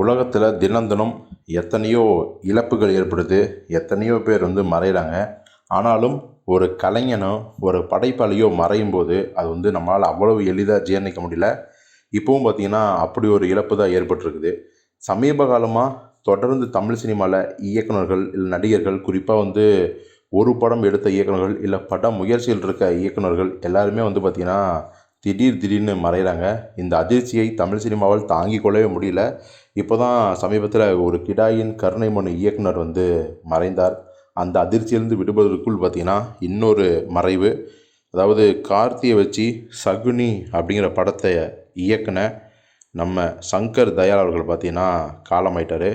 உலகத்தில் தினம் தினம் எத்தனையோ இழப்புகள் ஏற்படுது எத்தனையோ பேர் வந்து மறைகிறாங்க ஆனாலும் ஒரு கலைஞனோ ஒரு படைப்பாளியோ மறையும் போது அது வந்து நம்மளால் அவ்வளவு எளிதாக ஜீரணிக்க முடியல. இப்போவும் பார்த்திங்கன்னா அப்படி ஒரு இழப்பு தான் ஏற்பட்டிருக்குது. சமீப காலமாக தொடர்ந்து தமிழ் சினிமாவில் இயக்குனர்கள் இல்லை நடிகர்கள் குறிப்பாக வந்து ஒரு படம் எடுத்த இயக்குனர்கள் இல்லை பட முயற்சியில் இருக்க இயக்குனர்கள் எல்லாருமே வந்து பார்த்திங்கன்னா திடீர் திடீர்னு மறைகிறாங்க இந்த அதிர்ச்சியை தமிழ் சினிமாவால் தாங்கிக் கொள்ளவே முடியல. இப்போ தான் சமீபத்தில் ஒரு கிடாயின் கருணை மனு இயக்குனர் வந்து மறைந்தார். அந்த அதிர்ச்சியிலிருந்து விடுபதற்குள் பார்த்திங்கன்னா இன்னொரு மறைவு. அதாவது கார்த்தியை வச்சு சகுனி அப்படிங்கிற படத்தை இயக்குன நம்ம சங்கர் தயாள் அவர்கள் பார்த்திங்கன்னா காலமாயிட்டார்.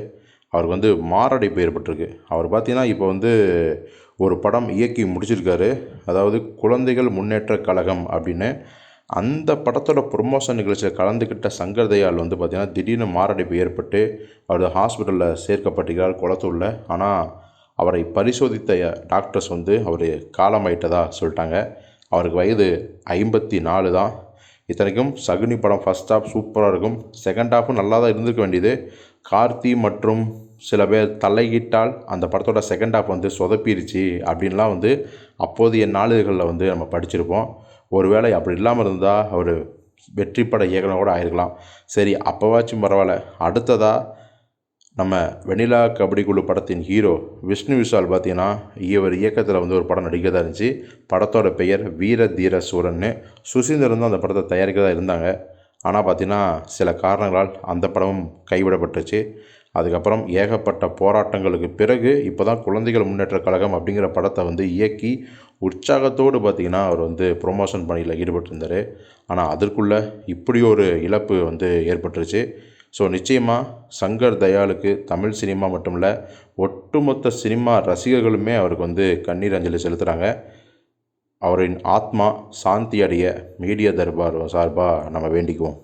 அவருக்கு வந்து மாரடைப்பு ஏற்பட்டிருக்கு. அவர் பார்த்திங்கன்னா இப்போ வந்து ஒரு படம் இயக்கி முடிச்சிருக்காரு. அதாவது குழந்தைகள் முன்னேற்ற கழகம் அப்படின்னு அந்த படத்தோட ப்ரொமோஷன் நிகழ்ச்சியில் கலந்துக்கிட்ட சங்கர் தயாள் வந்து பார்த்திங்கன்னா திடீர்னு மாரடைப்பு ஏற்பட்டு அவர் ஹாஸ்பிட்டலில் சேர்க்கப்பட்டிருக்கிறார் குளத்தூரில். ஆனால் அவரை பரிசோதித்த டாக்டர்ஸ் வந்து அவர் காலமாயிட்டதா சொல்லிட்டாங்க. அவருக்கு வயது ஐம்பத்தி நாலு தான். இத்தனைக்கும் சகுனி படம் ஃபஸ்ட் ஹாஃப் சூப்பராக இருக்கும். செகண்ட் ஹாஃபும் நல்லா தான் இருந்திருக்க வேண்டியது. கார்த்தி மற்றும் சில பேர் தலையிட்டால் அந்த படத்தோட செகண்ட் ஹாஃப் வந்து சொதப்பிருச்சு அப்படின்லாம் வந்து அப்போதைய நாளிதழ்களில் வந்து நம்ம படிச்சிருப்போம். ஒருவேளை அப்படி இல்லாமல் இருந்தால் அவர் வெற்றி பட இயக்குனர் கூட ஆயிருக்கலாம். சரி அப்போவாச்சும் பரவாயில்ல. அடுத்ததாக நம்ம வெனிலா கபடி குழு படத்தின் ஹீரோ விஷ்ணு விஷால் பார்த்தீங்கன்னா இவர் இயக்கத்தில் வந்து ஒரு படம் நடிக்கிறதா இருந்துச்சு. படத்தோட பெயர் வீர தீர சூரன்னு சுசீந்திரன் தான் அந்த படத்தை தயாரிக்கிறதா இருந்தாங்க. ஆனால் பார்த்தீங்கன்னா சில காரணங்களால் அந்த படமும் கைவிடப்பட்டுச்சு. அதுக்கப்புறம் ஏகப்பட்ட போராட்டங்களுக்கு பிறகு இப்போ தான் குழந்தைகள் முன்னேற்ற கழகம் அப்படிங்கிற படத்தை வந்து இயக்கி உற்சாகத்தோடு பார்த்திங்கன்னா அவர் வந்து ப்ரொமோஷன் பணியில் ஈடுபட்டிருந்தார். ஆனால் அதற்குள்ளே இப்படி ஒரு இழப்பு வந்து ஏற்பட்டுருச்சு. ஸோ நிச்சயமாக சங்கர் தயாளுக்கு தமிழ் சினிமா மட்டும் இல்லை ஒட்டுமொத்த சினிமா ரசிகர்களுமே அவருக்கு வந்து கண்ணீர் அஞ்சலி செலுத்துகிறாங்க அவரின் ஆத்மா சாந்தி அடைய மீடியா தர்பார் சார்பாக நம்ம வேண்டிக்குவோம்.